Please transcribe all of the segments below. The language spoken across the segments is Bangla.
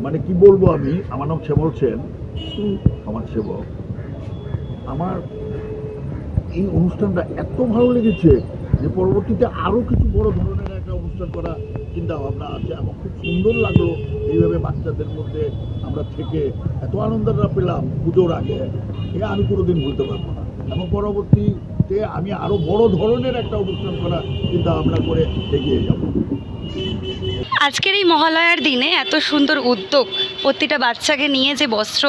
মানে কি বলব আমি? আমার নাম শ্যামল সেন। আমার সেবক। আমার এই অনুষ্ঠানটা এত ভালো লেগেছে যে পরবর্তীতে আরও কিছু বড় ধরনের একটা অনুষ্ঠান করা চিন্তা ভাবনা আছে। আমার খুব সুন্দর লাগল এইভাবে বাচ্চাদের মধ্যে আমরা থেকে এত আনন্দটা পেলাম পুজোর আগে। এটা আমি কোনোদিন ভুলতে পারব না। এবং পরবর্তীতে আমি আরও বড় ধরনের একটা অনুষ্ঠান করা চিন্তা ভাবনা করে এগিয়ে যাব। আজকের এই মহালয়ার দিনে এত সুন্দর উদ্যোগ প্রতিটা বাচ্চাকে নিয়ে যে বস্ত্র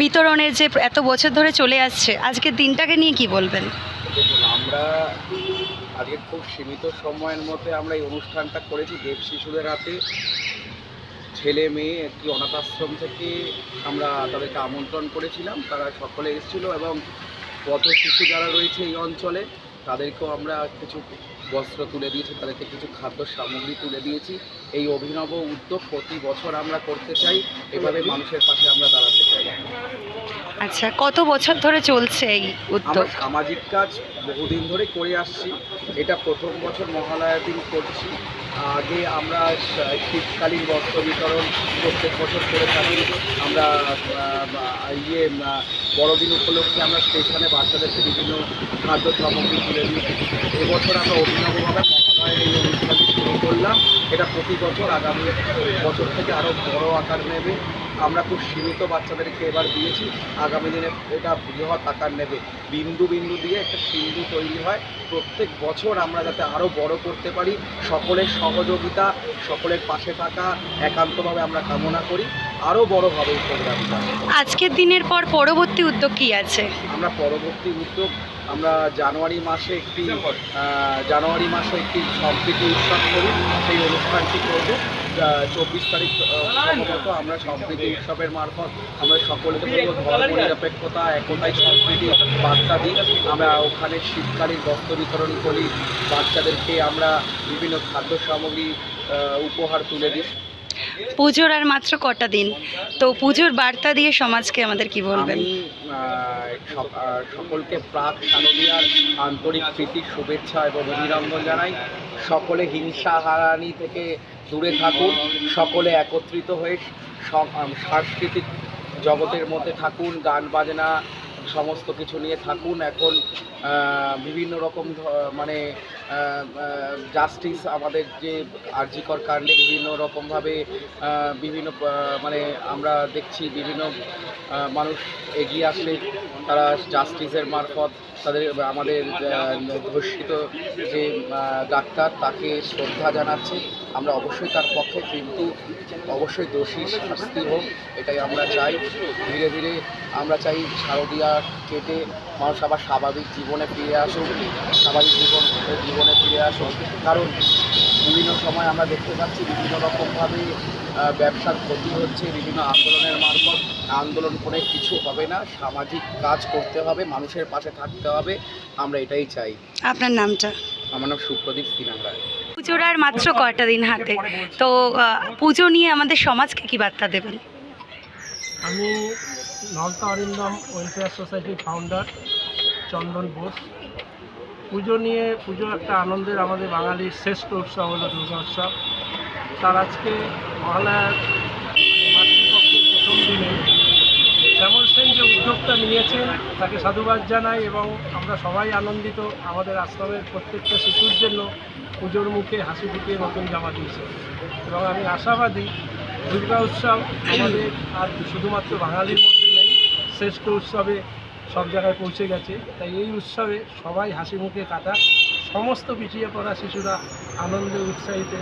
বিতরণের যে এত বছর ধরে চলে আসছে, আজকের দিনটাকে নিয়ে কি বলবেন? আমরা আজকে খুব সীমিত সময়ের মধ্যে আমরা এই অনুষ্ঠানটা করেছি। দেব শিশুদের হাতে, ছেলে মেয়ে, একটি অনাথ আশ্রম থেকে আমরা তাদেরকে আমন্ত্রণ করেছিলাম। তারা সকলে এসেছিল এবং পথ শিশু যারা রয়েছে এই অঞ্চলে তাদেরকেও আমরা কিছু বস্ত্র তুলে দিয়েছি তাদেরকে কিছু খাদ্য সামগ্রী তুলে দিয়েছি। এই অভিনব উদ্যোগ প্রতি বছর আমরা করতে চাই এভাবে মানুষের পাশে আমরা দাঁড়াতে চাই। আচ্ছা কত বছর ধরে চলছে এই উদ্যোগ? সামাজিক কাজ বহুদিন ধরে করে আসছি। এটা প্রথম বছর মহালয়া দিন করছি। আগে আমরা শীতকালীন বস্ত্র বিতরণ প্রত্যেক বছর করে থাকি। আমরা ইয়ে বড়দিন উপলক্ষে আমরা স্টেশনে বাচ্চাদেরকে বিভিন্ন খাদ্য সামগ্রী তুলে দিই। এবছর আমরা অভিনবভাবে শুরু করলাম। এটা প্রতি বছর আগামী বছর থেকে আরও বড় আকার নেবে। আমরা খুব সীমিত বাচ্চাদেরকে এবার দিয়েছি। আগামী দিনে এটা বৃহৎ আকার নেবে। বিন্দু বিন্দু দিয়ে একটা সিন্ধু তৈরি হয়। প্রত্যেক বছর আমরা যাতে আরও বড় করতে পারি, সকলের সহযোগিতা, সকলের পাশে থাকা, একান্তভাবে আমরা কামনা করি। আরও বড় হবে আজকের দিনের পর পরবর্তী উদ্যোগ কি আছে? আমরা পরবর্তী উদ্যোগ, আমরা জানুয়ারি মাসে একটি জানুয়ারি মাসে একটি সম্প্রীতি উৎসব করি। সেই অনুষ্ঠানটি করব। চব্বিশ তারিখ সম্ভবত আমরা সম্প্রীতি উৎসবের মারফত আমরা সকলকে বলব, ধর্ম নিরপেক্ষতা, একতাই সম্প্রীতি বার্তা দিই আমরা ওখানে শীতকালীন বস্ত্র বিতরণ করি। বাচ্চাদেরকে আমরা বিভিন্ন খাদ্য সামগ্রী উপহার তুলে দিই। পুজোর আর মাত্র কটা দিন। তো পুজোর বার্তা দিয়ে সমাজকে আমাদের কি বলবেন? সকলকে প্রাক শারদীয়ার আন্তরিক প্রীতি, শুভেচ্ছা এবং অভিনন্দন জানাই। সকলে হিংসা হারানি থেকে দূরে থাকুন, সকলে একত্রিত হয়ে সাংস্কৃতিক জগতের মধ্যে থাকুন, গান বাজনা, সমস্ত কিছু নিয়ে থাকুন। এখন বিভিন্ন রকম মানে জাস্টিস আমাদের যে আর্জিকর কাণ্ডে বিভিন্ন রকমভাবে বিভিন্ন মানে আমরা দেখছি বিভিন্ন মানুষ এগিয়ে আসলে তারা জাস্টিসের মারফত তাদের, আমাদের ধর্ষিত যে ডাক্তার তাকে শ্রদ্ধা জানাচ্ছে। আমরা অবশ্যই তার পক্ষে, কিন্তু অবশ্যই দোষী শাস্তি হোক, এটাই আমরা চাই। ধীরে ধীরে আমরা চাই শারদীয়া কেটে মানুষ আবার স্বাভাবিক জীবনে ফিরে আসুক স্বাভাবিক জীবন জীবনে ফিরে আসুক কারণ বিভিন্ন সময় আমরা দেখতে পাচ্ছি বিভিন্ন রকমভাবে ব্যবসার ক্ষতি হচ্ছে বিভিন্ন আন্দোলনের মারফত। আন্দোলন করে কিছু হবে না সামাজিক কাজ করতে হবে মানুষের পাশে থাকতে হবে। আমরা এটাই চাই। আপনার নামটা? আমার নাম সুপ্রদীপ সিনহা। রায় পুজোর আর মাত্র কটা দিন হাতে? তো পুজো নিয়ে আমাদের সমাজকে কি বার্তা দেবেন? আমি নলতা অরিন্দম ওয়েলফেয়ার সোসাইটির ফাউন্ডার চন্দন বোস। পুজো নিয়ে, পুজো একটা আনন্দের আমাদের বাঙালির শ্রেষ্ঠ উৎসব হলো দুর্গা উৎসব। তার আজকে মহালয়ার মাতৃপক্ষের প্রথম দিনে শ্যামল সেন যে উদ্যোগটা নিয়েছেন তাকে সাধুবাদ জানাই এবং আমরা সবাই আনন্দিত আমাদের আশ্রমের প্রত্যেকটা শিশুর জন্য পুজোর মুখে হাসি ফুটিয়ে নতুন জামা দিয়েছে। এবং আমি আশাবাদী দুর্গা উৎসব আমাদের আর শুধুমাত্র বাঙালির মধ্যে নেই, শ্রেষ্ঠ উৎসবে সব জায়গায় পৌঁছে গেছে। তাই এই উৎসবে সবাই হাসি মুখে কাটা। সমস্ত পিছিয়ে পড়া শিশুরা আনন্দে উৎসাহিত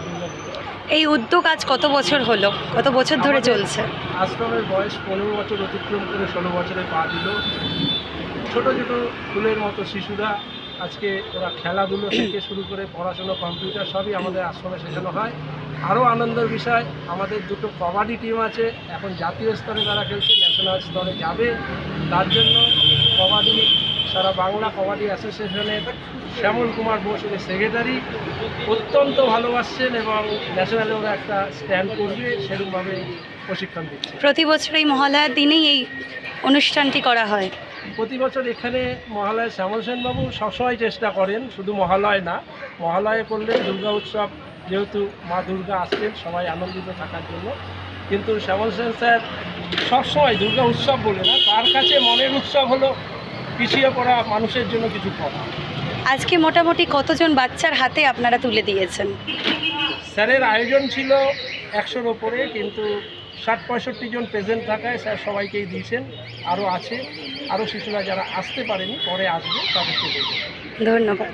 এই উদ্যোগ আজ কত বছর হলো? কত বছর ধরে চলছে? আশ্রমের বয়স পনেরো বছর অতিক্রম করে ষোলো বছরে পা দিল। ছোট ছোট ফুলের মতো শিশুরা আজকে ওরা খেলাধুলো থেকে শুরু করে পড়াশোনা কম্পিউটার সবই আমাদের আশ্রমে শেখানো হয়। আরও আনন্দের বিষয় আমাদের দুটো কবাডি টিম আছে। এখন জাতীয় স্তরে তারা খেলছে ন্যাশনাল স্তরে যাবে। তার জন্য কবাডি সারা বাংলা কবাডি অ্যাসোসিয়েশনের শ্যামল কুমার বোস এর সেক্রেটারি অত্যন্ত ভালোবাসছেন এবং ন্যাশনালে ওরা একটা স্ট্যান্ড করবে সেরকমভাবে প্রশিক্ষণ দিচ্ছে। প্রতি বছর এই মহালয়ার দিনেই এই অনুষ্ঠানটি করা হয়। প্রতি বছর এখানে মহালয় শ্যামল সেনবাবু সবসময় চেষ্টা করেন শুধু মহালয় না মহালয়ে করলে দুর্গা উৎসব যেহেতু মা দুর্গা আসছেন সবাই আনন্দিত থাকার জন্য। কিন্তু শ্যামল সেন স্যার সবসময় দুর্গা উৎসব বলে না তার কাছে মনের উৎসব হলো পিছিয়ে পড়া মানুষের জন্য কিছু করা। আজকে মোটামুটি কতজন বাচ্চার হাতে আপনারা তুলে দিয়েছেন? স্যারের আয়োজন ছিল একশোর ওপরে কিন্তু ষাট পঁয়ষট্টি জন প্রেজেন্ট থাকায় স্যার সবাইকেই দিয়েছেন। আরও আছে আরও শিশুরা যারা আসতে পারেনি পরে আসবে তাদেরকে ধন্যবাদ।